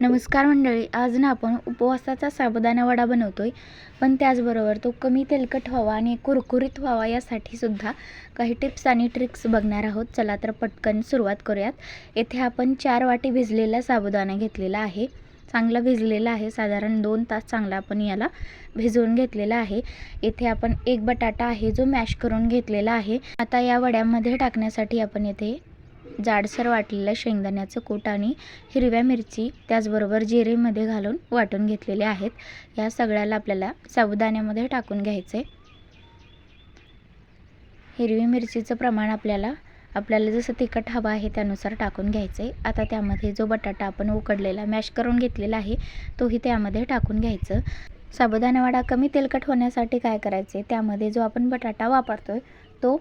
नमस्कार मंडळी आज ना आपण उपवासाचा साबुदाणा वडा बनवतो आहे पण त्याचबरोबर तो कमी तेलकट व्हावा आणि कुरकुरीत व्हावा यासाठी सुद्धा काही टिप्स आणि ट्रिक्स बघणार आहोत. चला तर पटकन सुरुवात करूयात. येथे आपण चार वाटी भिजलेला साबुदाणा घेतलेला आहे. चांगला भिजलेला आहे. साधारण दोन तास चांगला आपण याला भिजवून घेतलेला आहे. येथे आपण एक बटाटा आहे जो मॅश करून घेतलेला आहे. आता या वड्यामध्ये टाकण्यासाठी आपण येथे जाडसर वाटलेलं शेंगदाण्याचं कूट आणि हिरव्या मिरची त्याचबरोबर जिरेमध्ये घालून वाटून घेतलेले आहेत. या सगळ्याला आपल्याला साबुदाण्यामध्ये टाकून घ्यायचं. आहे हिरवी मिरचीचं प्रमाण आपल्याला आपल्याला जसं तिखट हवं आहे त्यानुसार टाकून घ्यायचं. आहे आता त्यामध्ये जो बटाटा आपण उकडलेला मॅश करून घेतलेला आहे तोही त्यामध्ये टाकून घ्यायचं. साबुदाणा वडा कमी तेलकट होण्यासाठी काय करायचं? आहे त्यामध्ये जो आपण बटाटा वापरतो आहे तो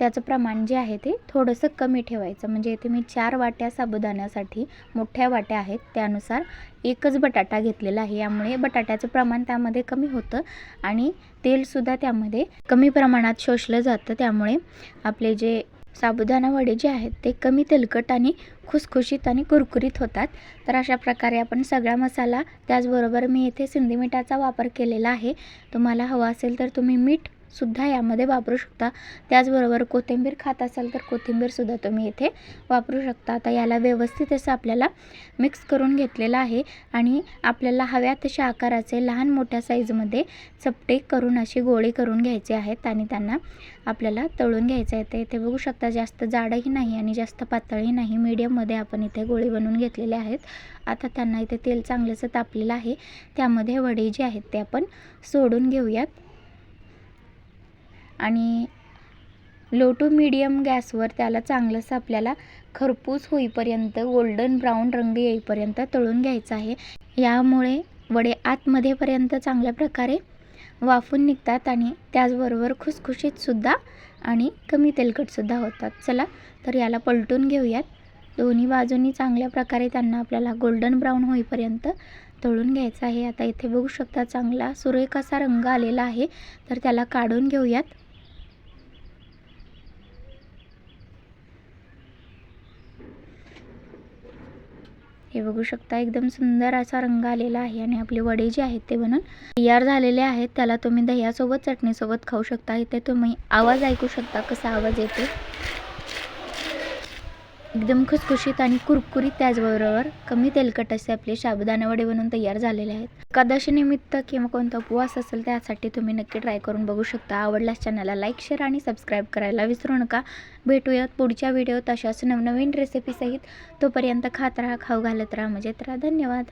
त्याचं प्रमाण जे आहे ते थोडंसं कमी ठेवायचं. म्हणजे इथे मी चार वाट्या साबुदाण्यासाठी मोठ्या वाट्या आहेत. त्यानुसार एकच बटाटा घेतलेला आहे. यामुळे बटाट्याचं प्रमाण त्यामध्ये कमी होतं आणि तेलसुद्धा त्यामध्ये कमी प्रमाणात शोषलं जातं. त्यामुळे आपले जे साबुदाणा वडे जे आहेत ते कमी तेलकट आणि खुसखुशीत आणि कुरकुरीत होतात. तर अशा प्रकारे आपण सगळा मसाला त्याचबरोबर मी इथे सिंधी मिठाचा वापर केलेला आहे. तुम्हाला हवा असेल तर तुम्ही मीठ सुद्धा यामध्ये वापरू शकता. त्याचबरोबर कोथिंबीर खात असाल तर कोथिंबीरसुद्धा तुम्ही इथे वापरू शकता. आता याला व्यवस्थित असं आपल्याला मिक्स करून घेतलेलं आहे. आणि आपल्याला हव्या तशा आकाराचे लहान मोठ्या साईजमध्ये चपटे करून अशी गोळे करून घ्यायचे आहेत आणि त्यांना आपल्याला तळून घ्यायचं आहे. ते इथे बघू शकता जास्त जाडही नाही आणि जास्त पातळही नाही. मीडियममध्ये आपण इथे गोळे बनवून घेतलेले आहेत. आता त्यांना इथे तेल चांगलंसं तापलेलं आहे. त्यामध्ये वडे जे आहेत ते आपण सोडून घेऊयात. आणि लो टू मीडियम गॅसवर त्याला चांगलंसं आपल्याला खरपूस होईपर्यंत गोल्डन ब्राऊन रंग येईपर्यंत तळून घ्यायचं आहे. यामुळे वडे आतमध्येपर्यंत चांगल्या प्रकारे वाफून निघतात आणि त्याचबरोबर खुसखुशीतसुद्धा आणि कमी तेलकटसुद्धा होतात. चला तर याला पलटून घेऊयात. दोन्ही बाजूनी चांगल्या प्रकारे त्यांना आपल्याला गोल्डन ब्राऊन होईपर्यंत तळून घ्यायचं आहे. आता इथे बघू शकता चांगला सुरेख असा रंग आलेला आहे. तर त्याला काढून घेऊयात. हे बघू शकता एकदम सुंदर असा रंग आलेला आहे आणि आपले वडे जे आहेत ते बनून तयार झालेले आहेत. त्याला तुम्ही दह्यासोबत चटणीसोबत खाऊ शकता. इथे तुम्ही आवाज ऐकू शकता कसा आवाज येते एकदम खुसखुशीत आणि कुरकुरीत त्याचबरोबर कमी तेलकट असे आपले साबुदाणा वडे बनवून तयार झालेले आहेत. एकादशीनिमित्त किंवा कोणता उपवास असेल त्यासाठी तुम्ही नक्की ट्राय करून बघू शकता. आवडल्यास चॅनलला लाईक शेअर आणि सबस्क्राईब करायला विसरू नका. भेटूयात पुढच्या व्हिडिओत अशाच नवनवीन रेसिपीसहित तोपर्यंत खात राहा खाऊ घालत राहा मजेत राहा. धन्यवाद.